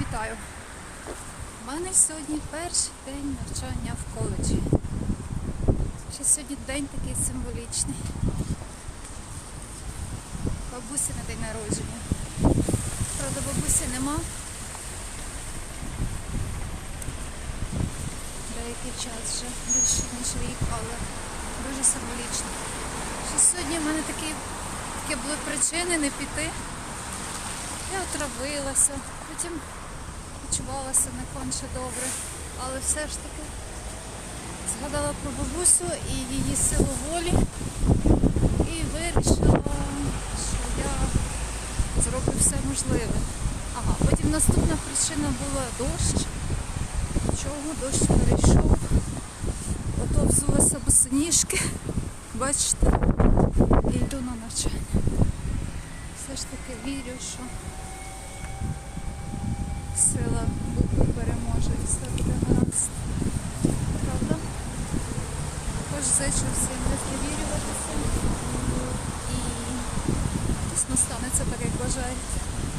Вітаю! У мене сьогодні перший день навчання в коледжі. Ще сьогодні день такий символічний. Бабусі на день народження. Правда, бабусі нема. Деякий час вже більше ніж рік, але дуже символічно. Ще сьогодні в мене такі, такі були причини не піти. Я отравилася, потім почувалася не конче добре, але все ж таки згадала про бабусю і її силу волі і вирішила, що я зроблю все можливе. Ага, потім наступна причина була дощ. Чого дощ перейшов? Ото взулася босоніжки, бачите, і йду на навчання. Все ж таки вірю, що сила переможе і все буде гаразд. Правда? Також зичу всім не привірюватися і дійсно станеться так, як бажаєте.